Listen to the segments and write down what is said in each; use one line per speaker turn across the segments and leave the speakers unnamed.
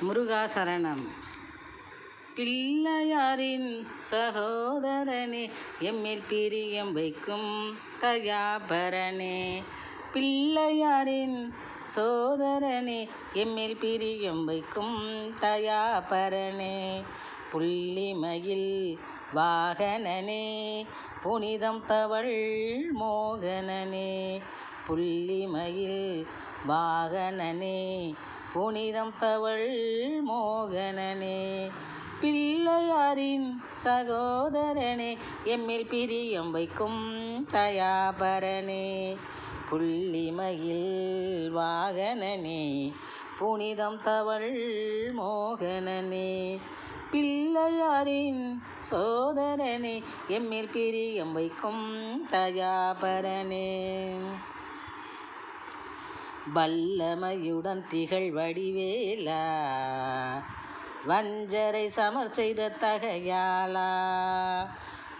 முருகா சரணம் பிள்ளையாரின் சகோதரனே எம்மில் பிரியம் வைக்கும் தயாபரனே. பிள்ளையாரின் சோதரனே எம்மில் பிரியம் வைக்கும் தயாபரனே. புள்ளிமயில் வாகனனே புனிதம் தவள் மோகனனே. புள்ளிமயில் வாகனனே புனிதம் தவள் மோகனனே பிள்ளையாரின் சகோதரனே எம்மில் பிரியம் வைக்கும் தயாபரனே புள்ளிமயில் வாகனனே புனிதம் தவள் மோகனனே பிள்ளையாரின் சோதரனே எம்மில் பிரியம் வைக்கும் தயாபரனே. வல்லமையுடன் திகழ் வடிவேலா வஞ்சரை சமர் செய்த தகையாலா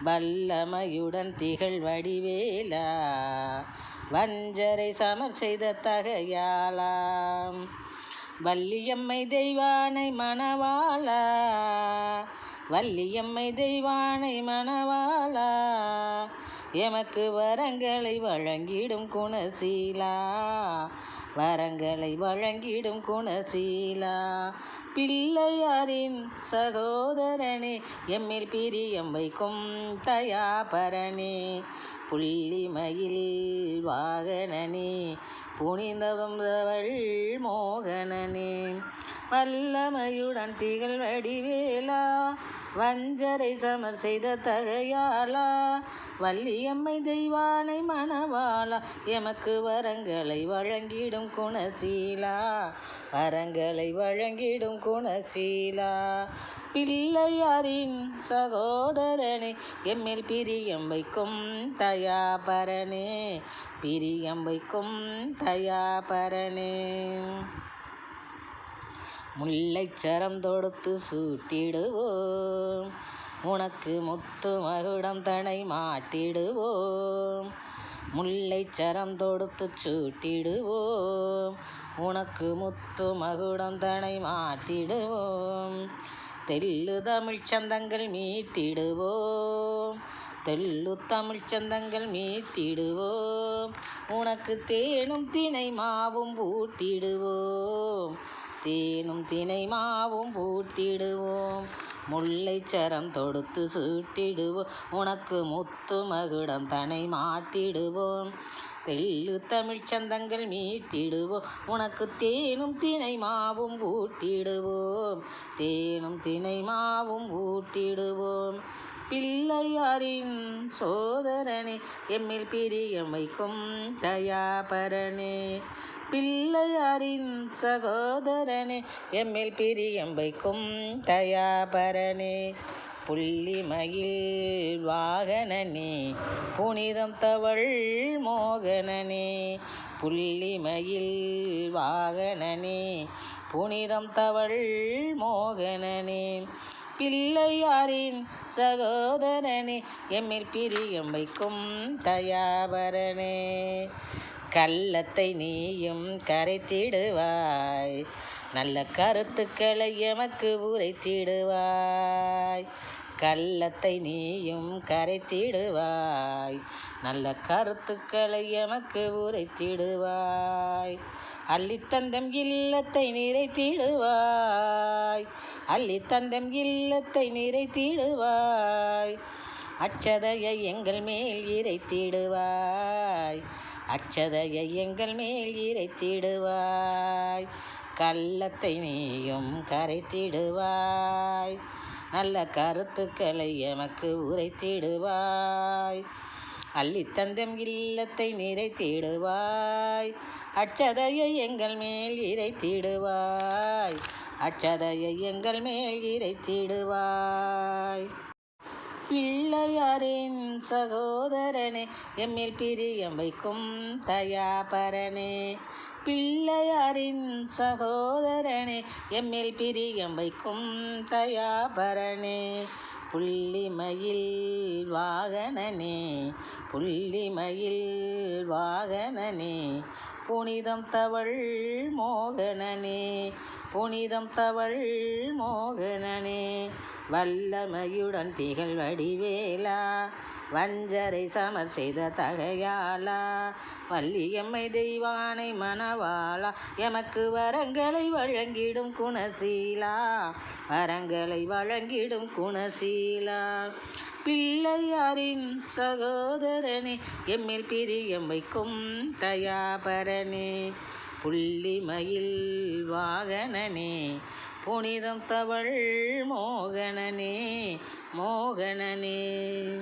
வல்லமையுடன் திகழ் வடிவேலா வஞ்சரை சமர் செய்த தகையாலா வள்ளியம்மை தெய்வானை மணவாளா. வள்ளியம்மை தெய்வானை மணவாளா. எமக்கு வரங்களை வழங்கிடும் குணசீலா. வரங்களை வழங்கிடும் குணசீலா. பிள்ளையாரின் சகோதரனே எம்மில் பிரியம் வைக்கும் தயாபரனே. புள்ளிமயில் வாகனனே புனிதவந்தவள் மோகனனே. வல்லமையுடன் திகழ் வடிவேலா வஞ்சரை சமர் செய்த தகையாளா. வள்ளியம்மை தெய்வானை மணவாளா. எமக்கு வரங்களை வழங்கிடும் குணசீலா. வரங்களை வழங்கிடும் குணசீலா. பிள்ளையாரின் சகோதரனே எம்மில் பிரியம் வைக்கும் தயாபரனே. பிரியம் வைக்கும் தயாபரனே. முல்லைச்சரம் தொடுத்து சூட்டிடுவோம். உனக்கு முத்து மகுடம் தனை மாட்டிடுவோம். முல்லைச்சரம் தொடுத்து சூட்டிடுவோம். உனக்கு முத்து மகுடம் தனை மாட்டிடுவோம். தெல்லு தமிழ் சந்தங்கள் மீட்டிடுவோம். தெல்லு தமிழ் சந்தங்கள் மீட்டிடுவோம். உனக்கு தேனும் தினை மாவும் பூட்டிடுவோம் தேனும் தினை மாவும் பூட்டிடுவோம் முல்லைச்சரம் தொடுத்து சூட்டிடுவோம். உனக்கு முத்து மகுடம் தனை மாட்டிடுவோம். தெல்லு தமிழ் சந்தங்கள் மீட்டிடுவோம். உனக்கு தேனும் தினை மாவும் ஊட்டிடுவோம். தேனும் தினை மாவும் ஊட்டிடுவோம் பிள்ளையாரின் சோதரனே எம்மில் பிரியம் வைக்கும் தயாபரனே. பிள்ளையாரின் சகோதரனே எம்மில் பிரியம் வைக்கும் தயாபரனே. புள்ளிமயில் வாகனனே புனிதம் தவள் மோகனனே. புள்ளிமயில் வாகனனே புனிதம் தவள் மோகனனே. பிள்ளையாரின் சகோதரனே எம்மில் பிரியம் வைக்கும் தயாபரனே. கள்ளத்தை நீயும் கரைத்திடுவாய். நல்ல கருத்துக்களை எமக்கு உரைத்திடுவாய். கள்ளத்தை நீயும் கரைத்திடுவாய். நல்ல கருத்துக்களை எமக்கு உரைத்திடுவாய். அள்ளித்தந்தம் இல்லத்தை நிறைத்திடுவாய். அள்ளித்தந்தம் இல்லத்தை நிறைத்திடுவாய். அச்சதையை எங்கள் மேல் இறைத்திடுவாய். அச்சதையை எங்கள் மேல் இறைத்திடுவாய். கள்ளத்தை நீயும் கரைத்திடுவாய். நல்ல கருத்துக்களை எமக்கு உரைத்திடுவாய். அள்ளித்தந்தம் இல்லத்தை நிறைத்திடுவாய். அச்சதையை எங்கள் மேல் இறைத்திடுவாய். அச்சதையை எங்கள் மேல் இறைத்திடுவாய். பிள்ளையாரின் சகோதரனே எம்மில் பிரியம் வைக்கும் தயாபரனே. பிள்ளையாரின் சகோதரனே எம்மில் பிரியம் வைக்கும் தயாபரனே. புள்ளிமயில் வாகனனே புள்ளிமயில் வாகனனே. புனிதம் தவள் மோகனனே புனிதம் தவள் மோகனனே. வல்லமையுடன் திகழ் வடிவேலா வஞ்சரை சமர் செய்த தகையாளா வள்ளியம்மை தெய்வானை மணவாளா எமக்கு வரங்களை வழங்கிடும் குணசீலா வரங்களை வழங்கிடும் குணசீலா. பிள்ளையாரின் சகோதரனே எம்மில் பிரியம் வைக்கும் தயாபரனே புள்ளிமயில் வாகனனே புனிதம் தவள் மோகனனே மோகனனே.